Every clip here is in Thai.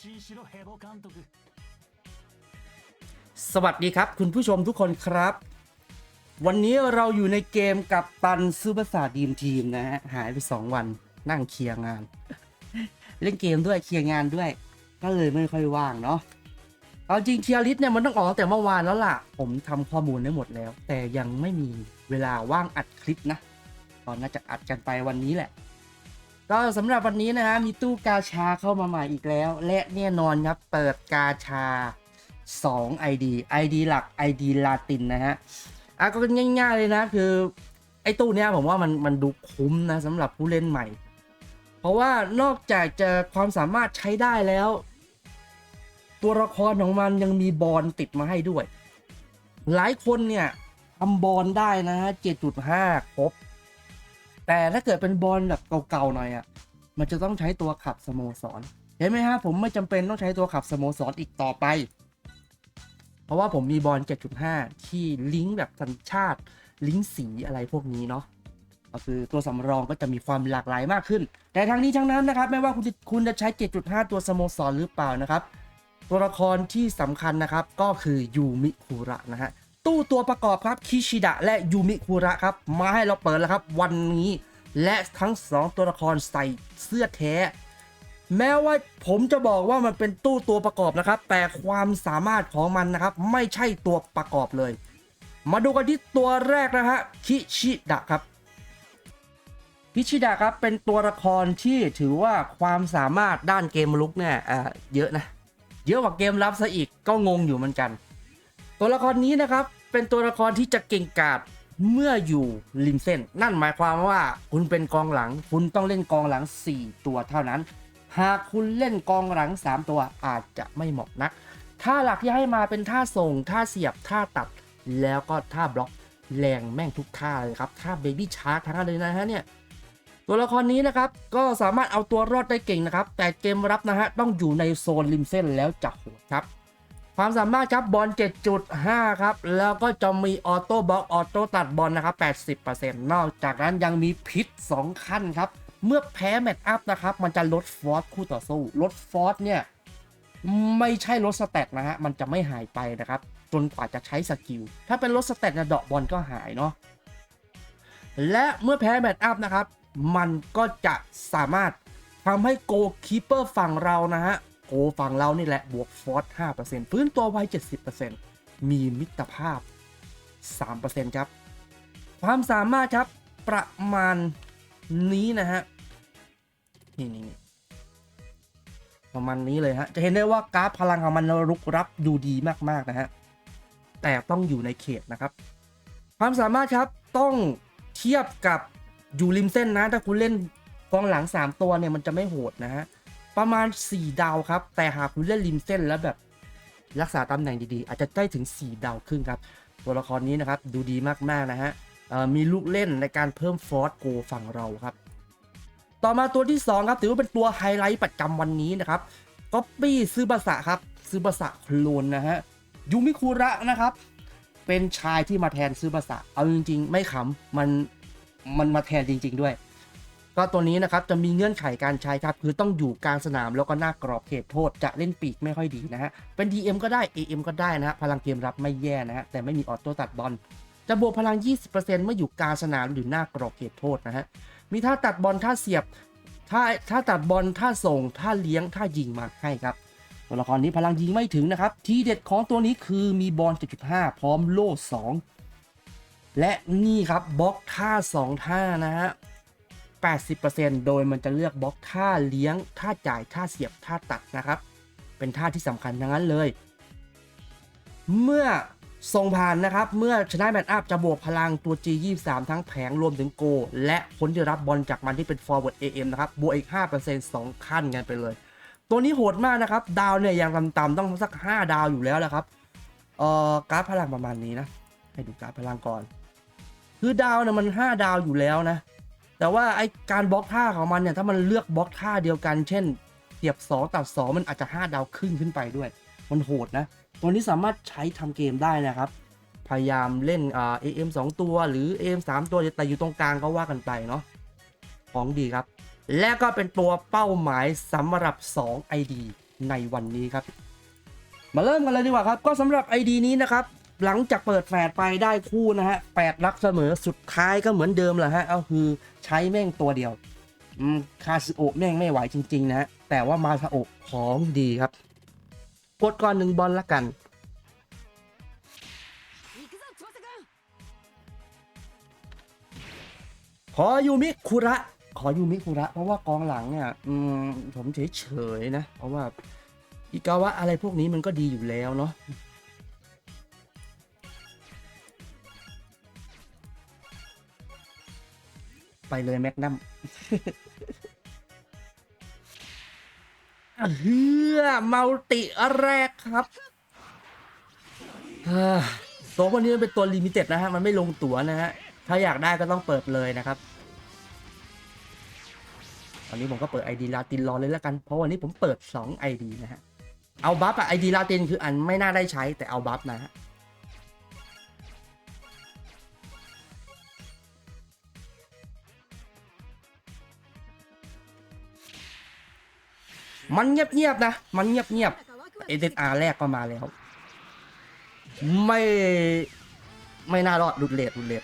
心しろヘボ監督 สวัสดีครับ คุณผู้ชมทุกคนครับ วันนี้เราอยู่ในเกมกับตันซูเปอร์สาดีมทีมนะฮะหายไป 2 วันนั่งเคลียร์งาน เล่นเกมด้วยเคลียร์งานด้วย ก็เลยไม่ค่อยว่างเนาะเอาจริงเทียริสเนี่ยมันต้องออกตั้งแต่เมื่อวานแล้วล่ะ ผมทำข้อมูลได้หมดแล้ว แต่ยังไม่มีเวลาว่างอัดคลิปนะตอนน่าจะอัดกันไปวันนี้แหละ ก็สำหรับวันนี้นะฮะมีตู้กาชาเข้ามาใหม่อีกแล้ว และแน่นอนครับเปิดกาชา 2 ID ID หลัก ID ลาตินนะฮะอะก็ง่ายๆเลยนะคือ ไอ้ตู้เนี้ยผมว่ามันมันดูคุ้มนะสำหรับผู้เล่นใหม่ เพราะว่านอกจากจะความสามารถใช้ได้แล้ว ตัวละครของมันยังมีบอลติดมาให้ด้วย หลายคนเนี่ยทำบอลได้นะฮะ7.5 ครบ แต่ถ้าเกิดเป็นบอลแบบเก่าๆหน่อยอะ่ะมันจะต้องใช้ตัวขับสโมสร เห็นไหมฮะผมไม่จำเป็นต้องใช้ตัวขับสโมสรอีกต่อไป เพราะว่าผมมีบอล 7.5 ที่ลิงก์แบบสัญชาติ ลิงก์สีอะไรพวกนี้เนาะก็คือตัวสำรองก็จะมีความหลากหลายมากขึ้น แต่ทั้งนี้ทั้งนั้นนะครับ ไม่ว่าคุณจะคุณจะใช้ 7.5 ตัวสโมสรหรือเปล่านะครับ ตัวละครที่สำคัญนะครับก็คือยูมิคุระนะฮะ ตู้ตัวประกอบครับคิชิดะและยูมิคุระครับ มาให้เราเปิดแล้วครับ วันนี้และทั้ง 2 ตัวละครใส่เสื้อแท้ แม้ว่าผมจะบอกว่ามันเป็นตู้ตัวประกอบนะครับ แต่ความสามารถของมันนะครับ ไม่ใช่ตัวประกอบเลย มาดูกันที่ตัวแรกนะฮะคิชิดะครับคิชิดะครับเป็นตัวละครที่ถือว่าความสามารถด้านเกมลุกเนี่ยเอ่อเยอะนะ เยอะกว่าเกมรับซะอีกก็งงอยู่เหมือนกัน ตัวละครนี้นะครับ เป็นตัวละครที่จะเก่งกาจเมื่ออยู่ริมเส้น นั่นหมายความว่าคุณเป็นกองหลัง คุณต้องเล่นกองหลัง 4 ตัวเท่านั้น หากคุณเล่นกองหลัง 3 ตัวอาจจะไม่เหมาะนักท่าหลักที่ให้มาเป็นท่าส่งท่าเสียบท่าตัด แล้วก็ท่าบล็อกแรงแม่งทุกท่าเลยครับท่าเบบี้ชาร์กทั้งนั้นเลยนะฮะเนี่ยตัวละครนี้นะครับก็สามารถเอาตัวรอดได้เก่งนะครับ แต่เกมรับนะฮะต้องอยู่ในโซนริมเส้นแล้วจะโหดครับ ความสามารถครับบอล7.5 ครับ แล้วก็จะมีออโต้บล็อกออโต้ตัดบอลนะครับ80%นอกจากนั้นยังมีพิษ 2 ขั้นครับ เมื่อแพ้แมตช์อัพนะครับ มันจะลดฟอร์สคู่ต่อสู้ ลดฟอร์สเนี่ย ไม่ใช่ลดสเตตนะฮะ มันจะไม่หายไปนะครับ จนกว่าจะใช้สกิล ถ้าเป็นลดสเตตเนี่ยดอกบอลก็หายเนาะและเมื่อแพ้แมตช์อัพนะครับ มันก็จะสามารถทำให้โกคีเปอร์ฝั่งเรานะฮะ โกฝั่งเรานี่แหละบวกฟอร์ส5%ฟื้นตัวไว 70%มีมิตรภาพ 3%ครับ ความสามารถครับประมาณนี้นะฮะนี่นี่นี่ประมาณนี้เลยฮะ จะเห็นได้ว่ากราฟพลังของมันรุกรับดูดีมาก ๆ นะฮะ แต่ต้องอยู่ในเขตนะครับ ความสามารถครับต้องเทียบกับอยู่ริมเส้นนะ ถ้าคุณเล่นกองหลัง 3 ตัวเนี่ยมันจะไม่โหดนะฮะ ประมาณ 4 ดาวครับ แต่หากคุณเล่นริมเส้นแล้วแบบรักษาตำแหน่งดีๆ อาจจะได้ถึง 4 ดาวครึ่งครับ ตัวละครนี้นะครับดูดีมากๆนะฮะมีลูกเล่นในการเพิ่มฟอร์สโกฝั่งเราครับ ต่อมาตัวที่ 2 ครับถือว่าเป็นตัวไฮไลท์ประจำวันนี้นะครับก๊อปปี้ซือบาสะครับซือบาสะโคลนนะฮะยูมิคุระนะครับ เป็นชายที่มาแทนซือบาสะเอาจริงๆ ไม่ขำมันมันมาแทนจริง ๆ ด้วย ก็ตัวนี้นะครับจะมีเงื่อนไขการใช้ครับคือต้องอยู่กลางสนามแล้วก็หน้ากรอบเขตโทษจะเล่นปีกไม่ค่อยดีนะฮะเป็น DM ก็ได้ AM ก็ได้นะฮะพลังเกมรับไม่แย่นะฮะแต่ไม่มีออโต้ตัดบอลจะบวกพลัง 20%เมื่ออยู่กลางสนามหรือหน้ากรอบเขตโทษนะฮะมีท่าตัดบอลท่าเสียบท่าท่าตัดบอลท่าส่งท่าเลี้ยงท่ายิงมาให้ครับตัวละครนี้พลังยิงไม่ถึงนะครับ ทีเด็ดของตัวนี้คือมีบอล 7.5 พร้อมโล่ 2 และนี่ครับบล็อกท่า 2 ท่านะฮะ 80%โดยมันจะเลือกบล็อกท่าเลี้ยงท่าจ่ายท่าเสียบท่าตัดนะครับ เป็นท่าที่สำคัญทั้งนั้นเลย เมื่อส่งผ่านนะครับ เมื่อชนะแมตช์อัพจะบวกพลังตัว G23 ทั้งแผงรวมถึงโก และคนที่รับบอลจากมันที่เป็น forward AM นะครับ บวกอีก 5% 2 ขั้นกันไปเลย ตัวนี้โหดมากนะครับ ดาวเนี่ยยังต่ำๆต้องสัก 5 ดาวอยู่แล้วแหละครับ เอ่อกราฟพลังประมาณนี้นะ ให้ดูกราฟพลังก่อน คือดาวเนี่ยมัน 5 ดาวอยู่แล้วนะ แต่ว่าไอการบล็อกท่าของมันเนี่ยถ้ามันเลือกบล็อกท่าเดียวกัน เช่นเสียบ2ตัด2มันอาจจะ 5 ดาวครึ่งขึ้นไปด้วย มันโหดนะ ตัวนี้สามารถใช้ทำเกมได้นะครับ พยายามเล่นอ่า AM 2ตัว หรือ AM 3ตัวแต่อยู่ตรงกลางก็ว่ากันไปเนาะของดีครับ และก็เป็นตัวเป้าหมายสำหรับ 2 ID ในวันนี้ครับ มาเริ่มกันเลยดีกว่าครับ ก็สำหรับ ID นี้นะครับ หลังจากเปิดแฟดไปได้คู่นะฮะแปดรักเสมอสุดท้ายก็เหมือนเดิมแหละฮะเอาคือใช้แม่งตัวเดียวคาซิโอะแม่งไม่ไหวจริง ๆ นะแต่ว่ามาซาโอะของดีครับกดก่อนหนึ่งบอลละกัน ขอยูมิคุระ ขอยูมิคุระ เพราะว่ากองหลังเนี่ยผมเฉยๆนะ เพราะว่าอิกาวะอะไรพวกนี้มันก็ดีอยู่แล้วเนาะ ไปเลยแมกนัมเฮือมัลติแรกครับตัววกนี้เป็นตัวลิมิเต็ดนะฮะ มันไม่ลงตั๋วนะฮะ ถ้าอยากได้ก็ต้องเปิดเลยนะครับ ตอนนี้ผมก็เปิด ID ลาตินรอเลยแล้วกัน เพราะวันนี้ผมเปิด 2 ID นะฮะ เอาบัฟอะ ID ลาตินคืออันไม่น่าได้ใช้แต่เอาบัฟนะฮะ มันเงียบๆนะ มันเงียบๆเอเดนอาร์แรกก็มาแล้ว ไม่ไม่น่ารอดดุดเลดดุดเลด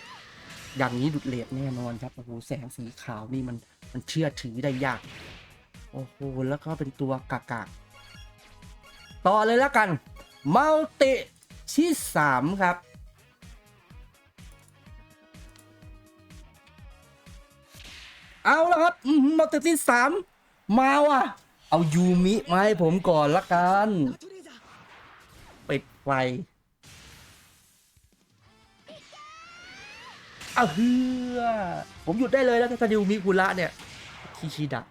อย่างนี้ดุดเลดแน่นอนครับโอ้โหแสงสีขาวนี่มันมันเชื่อถือได้ยาก โอ้โหแล้วก็เป็นตัวกากาต่อเลยแล้วกันมัลติที่สามครับเอาและครับมัลติที่สามมาว่ะ เอายูมิมาให้ผมก่อนละกันปิดไฟเอาเฮือผมหยุดได้เลยแล้วถ้าดิวมิคุระเนี่ยคิชิดะ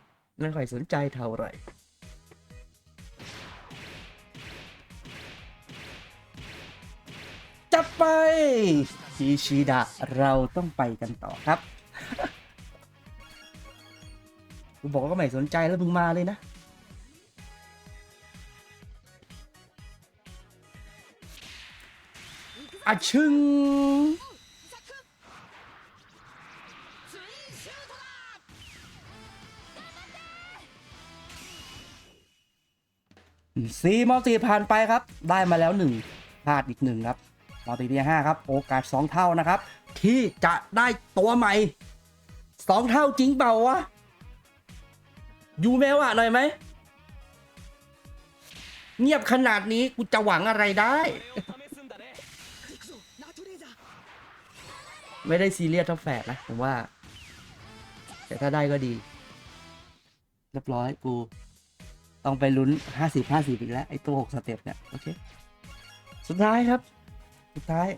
ไม่ค่อยสนใจเท่าไหร่จะไปคิชิดะเราต้องไปกันต่อครับกูบอกว่าก็ไม่สนใจแล้วมึงมาเลยนะ อะชึงซีมัลติผ่านไปครับ ได้มาแล้วหนึ่งพลาดอีกหนึ่งครับมัลติที่ห้าครับ โอกาสสองเท่านะครับ ที่จะได้ตัวใหม่สองเท่าจริงเปล่าวะยูเมลอะหน่อยไหม เงียบขนาดนี้กูจะหวังอะไรได้ ไม่ได้ซีเรียสเท่าแฝดนะผมว่า แต่ถ้าได้ก็ดี เรียบร้อยกู ต้องไปลุ้นห้าสิบห้าสิบอีกแล้ว ไอ้ตัวหกสเต็ปเนี่ย โอเค สุดท้ายครับ สุดท้าย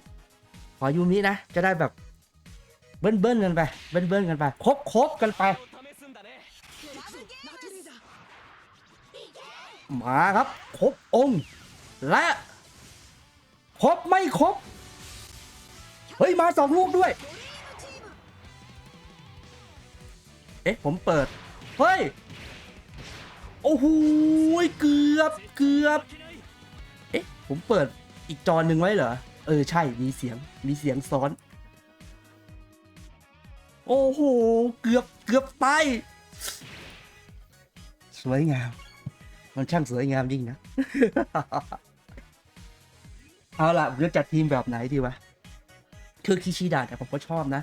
ขอยูมินะ จะได้แบบ เบิ้ลเบิ้ลกันไป เบิ้ลเบิ้ลกันไป ครบครบกันไปมาครับ ครบองค์ และ ครบไม่ครบ ฮ้ย มาสองลูกด้วย เอ๊ะ ผมเปิด เฮ้ย โอ้โหเกือบเกือบ เอ๊ะ ผมเปิดอีกจอหนึ่งไว้เหรอ เออ ใช่ มีเสียง มีเสียงซ้อน โอ้โห เกือบเกือบตาย สวยงาม มันช่างสวยงามจริงนะ เอาล่ะผมจะจัดทีมแบบไหนดีวะ คือคิชิดะแต่ยผมก็ชอบนะ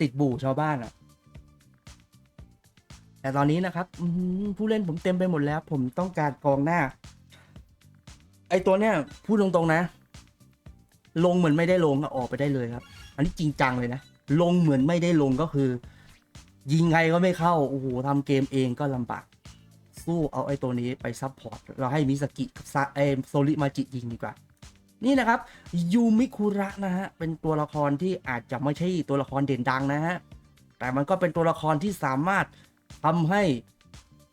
ติดบู่ชาวบ้านอะแต่ตอนนี้นะครับผู้เล่นผมเต็มไปหมดแล้ว ผมต้องการกองหน้า ไอตัวเนี้ยพูดตรงๆนะ ลงเหมือนไม่ได้ลงก็ออกไปได้เลยครับ อันนี้จริงจังเลยนะ ลงเหมือนไม่ได้ลงก็คือ ยิงไงก็ไม่เข้าโอ้โหทำเกมเองก็ลำบากสู้เอาไอ้ตัวนี้ไปซับพอร์ต เราให้มิสกิกับซาเอมโซลิมาจิยิงดีกว่า นี่นะครับยูมิคุระนะฮะเป็นตัวละครที่อาจจะไม่ใช่ตัวละครเด่นดังนะฮะแต่มันก็เป็นตัวละครที่สามารถทำให้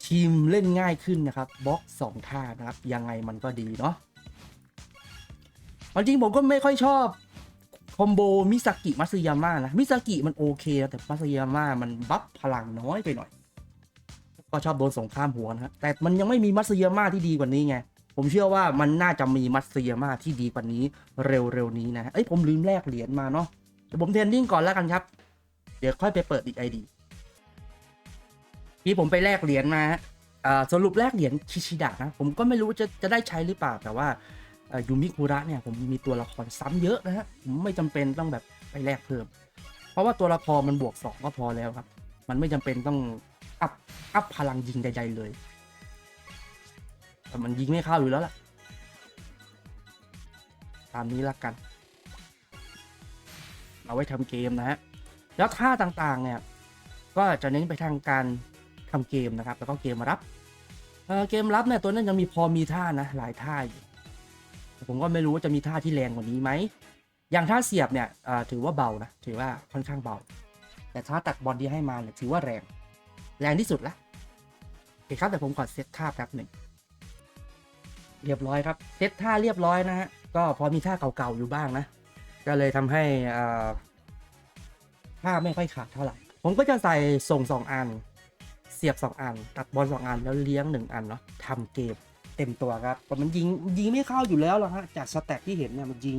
ทีมเล่นง่ายขึ้นนะครับบล็อกสองท่านะครับยังไงมันก็ดีเนาะเอาจริงผมก็ไม่ค่อยชอบคอมโบมิสกิมัสยาม่านะมิสกิมันโอเคนะแต่มัสยาม่ามันบัฟพลังน้อยไปหน่อย ก็ชอบโดนสงครามหัวนะฮะแต่มันยังไม่มีมัสยาม่าที่ดีกว่านี้ไง ผมเชื่อว่ามันน่าจะมีมัตสึยมาที่ดีกว่านี้เร็วๆนี้นะ เอ้ยผมลืมแลกเหรียญมาเนาะเดี๋ยวผมเทรนนิ่งก่อนแล้วกันครับ เดี๋ยวค่อยไปเปิดอีกไอดีที่ผมไปแลกเหรียญมาฮะอ่าสรุปแรกเหรียญคิชิดะนะ ผมก็ไม่รู้จะจะได้ใช้หรือเปล่า แต่ว่าอ่อยูมิคุระเนี่ยผมมีตัวละครซ้ำเยอะนะฮะผมไม่จำเป็นต้องแบบไปแลกเพิ่ม เพราะว่าตัวละครมันบวกสองก็พอแล้วครับ มันไม่จำเป็นต้องอัพอัพพลังยิงใด ๆ เลย แต่มันยิงไม่เข้าอยู่แล้วล่ะ ตามนี้ละกัน เอาไว้ทำเกมนะฮะ แล้วท่าต่างๆ เนี่ย ก็จะเน้นไปทางการทำเกมนะครับ แล้วก็เกมรับเเกมรับเนี่ยตัวนั้นยังมีพอมีท่านะ หลายท่าอยู่แต่ผมก็ไม่รู้ว่าจะมีท่าที่แรงกว่านี้ไหม อย่างท่าเสียบเนี่ยถือว่าเบานะ ถือว่าค่อนข้างเบา แต่ท่าตัดบอลที่ให้มาเนี่ยถือว่าแรง แรงที่สุดละโอเคครับแต่ผมขอเซตท่าแป๊บหนึ่ง เรียบร้อยครับเซตท่าเรียบร้อยนะฮะก็พอมีท่าเก่าๆอยู่บ้างนะ ก็เลยทำให้อ่าท่าไม่ค่อยขาดเท่าไหร่ ผมก็จะใส่ส่งสองอัน เสียบสองอัน ตัดบอลสองอันแล้วเลี้ยงหนึ่งอันเนาะทำเกมเต็มตัวครับแต่มันยิงยิงไม่เข้าอยู่แล้วล่ะฮะจากสแต็กที่เห็นเนี่ยมันยิง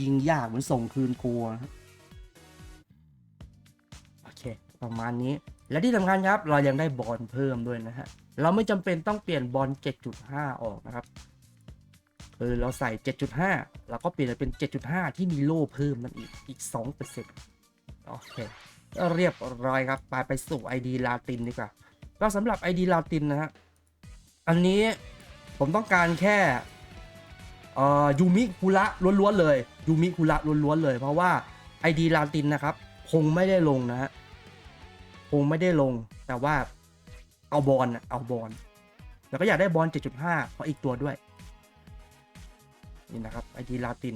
ยิงยากเหมือนส่งคืนครัวโอเค ประมาณนี้และที่สำคัญครับ เรายังได้บอลเพิ่มด้วยนะฮะ เราไม่จำเป็นต้องเปลี่ยนบอล 7.5 ออกนะครับคือเราใส่ 7.5 เราก็เปลี่ยนเป็น 7.5 ที่มีโล่เพิ่มนั่นอีกอีก 2%โอเคเรียบร้อยครับไปไปสู่ ID ลาตินดีกว่าก็สำหรับ ID ลาตินนะฮะอันนี้ผมต้องการแค่ยูมิคุระล้วนๆเลยยูมิคุระล้วนๆเลย เพราะว่า ID ลาตินนะครับ คงไม่ได้ลงนะฮะคงไม่ได้ลงแต่ว่า เอาบอลนะเอาบอลแล้วก็อยากได้บอล7.5 เพราะอีกตัวด้วย นี่นะครับ ID ลาติน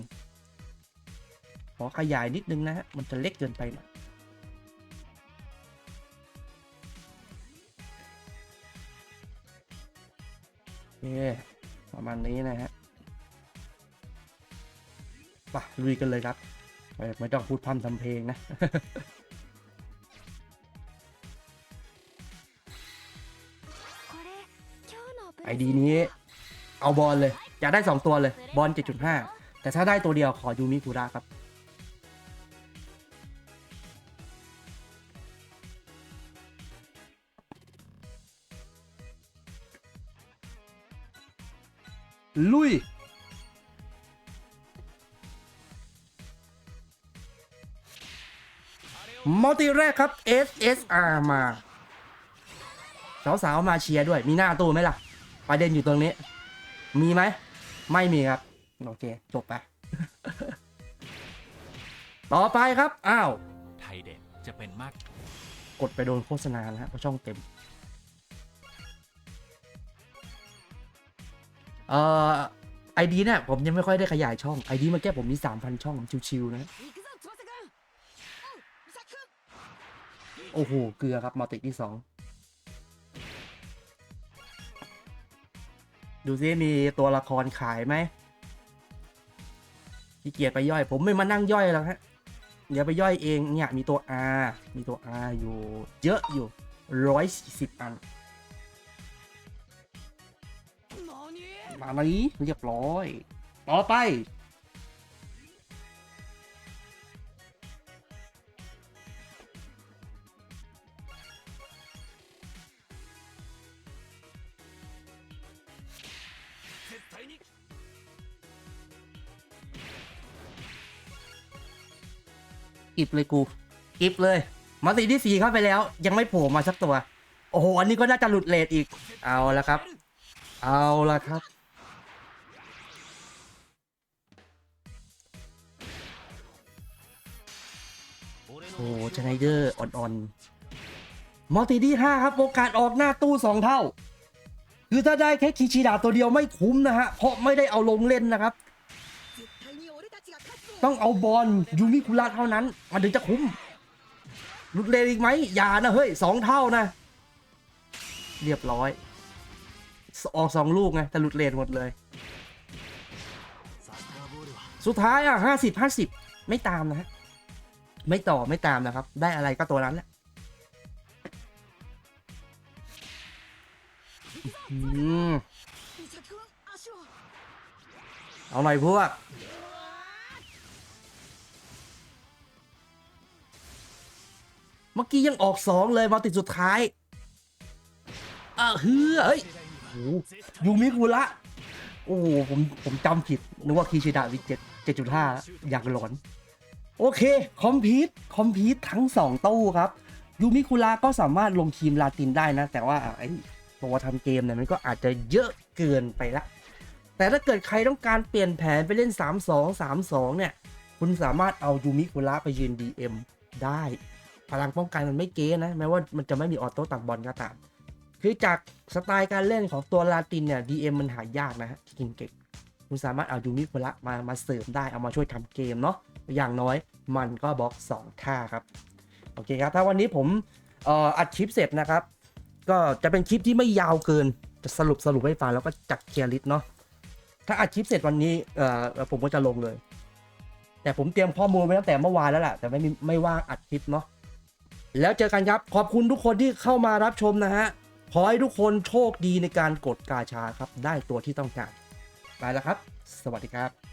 ขอขยายนิดนึงนะฮะ มันจะเล็กเกินไปหน่อยโอเคประมาณนี้นะฮะไปลุยกันเลยครับ ไม่ต้องพูดพร่ำทำเพลงนะ ไอดีนี้ เอาบอลเลย อยากได้ 2 ตัวเลยบอล7.5 แต่ถ้าได้ตัวเดียวขอยูมิคุระครับลุย มัลติแรกครับ SSR มา สาว ๆ มาเชียร์ด้วย มีหน้าตู้ไหมล่ะ ประเด็นอยู่ตรงนี้ มีไหม ไม่มีครับ โอเค จบไป ต่อไปครับ อ้าว ไทยเด็ดจะเป็นมาก กดไปโดนโฆษณาแล้ะฮะเพราะช่องเต็ม เอ่อไอดีเนี่ยผมยังไม่ค่อยได้ขยายช่องไอดีมาแก้ผมมี 3,000 ช่องชิวๆนะ โอ้โห เกลือครับมัติที่ 2 ดูซิมีตัวละครขายไหมขี้เกียจไปย่อย ผมไม่มานั่งย่อยแล้วฮะเดี๋ยวไปย่อยเองเนี่ยมีตัว R มีตัว R อยู่เยอะอยู่ร้อยสี่สิบอันมานี้เรียบร้อย ต่อไป กิบเลยกูกิบเลย มาสีที่สี่เข้าไปแล้ว ยังไม่โผล่มาสักตัว โอ้โห อันนี้ก็น่าจะหลุดเลทอีก เอาละครับ เอาละครับ โอ้ชไนเดอร์อ่อนๆมัลติที่ห้าครับ โอกาสออกหน้าตู้สองเท่า คือถ้าได้แค่คิชิดาตัวเดียวไม่คุ้มนะฮะ เพราะไม่ได้เอาลงเล่นนะครับ ต้องเอาบอลยูมิคุระเท่านั้น มันถึงจะคุ้มหลุดเลนอีกไหมอย่านะเฮ้ยสองเท่านะ เรียบร้อย ออกสองลูกไงแต่หลุดเลนหมดเลย สุดท้ายอะห้าสิบห้าสิบไม่ตามนะฮะไม่ต่อไม่ตามนะครับ ได้อะไรก็ตัวนั้นแหละ เอาหน่อยพวก เมื่อกี้ยังออกสองเลยมาติดสุดท้ายอะเฮ้ยเฮ้ยอยู่มิคุระโอ้โหผมผมจำผิด นึกว่าคีชิดะวิเจ็ดเจ็ดจุดห้าอยากหลอน โอเค คอมพิวต์คอมพิวต์ทั้งสองตู้ครับยูมิคุระก็สามารถลงทีมลาตินได้นะ แต่ว่าไอ ตัวทำเกมเนี่ยมันก็อาจจะเยอะเกินไปละ แต่ถ้าเกิดใครต้องการเปลี่ยนแผนไปเล่น 3-2 3-2 เนี่ย คุณสามารถเอายูมิคุระไปยืน DM ได้ พลังป้องกันมันไม่เก๊นะ แม้ว่ามันจะไม่มีออโต้ตัดบอลก็ตาม คือจากสไตล์การเล่นของตัวลาตินเนี่ย DM มันหายากนะฮะที่เก่งๆคุณสามารถเอายูมิคุระมามาเสริมได้เอามาช่วยทำเกมเนาะอย่างน้อยมันก็บล็อก 2 ท่าครับโอเคครับถ้าวันนี้ผมอออัดคลิปเสร็จนะครับ ก็จะเป็นคลิปที่ไม่ยาวเกิน จะสรุปสรุปให้ฟังแล้วก็จัดเคลียร์ลิสต์เนาะถ้าอัดคลิปเสร็จวันนี้เอ่อผมก็จะลงเลย แต่ผมเตรียมข้อมูลไว้ตั้งแต่เมื่อวานแล้วแหละแต่ไม่มีไม่ว่างอัดคลิปเนาะแล้วเจอกันครับขอบคุณทุกคนที่เข้ามารับชมนะฮะขอให้ทุกคนโชคดีในการกดกาชาครับ ได้ตัวที่ต้องการไปแล้วครับ สวัสดีครับ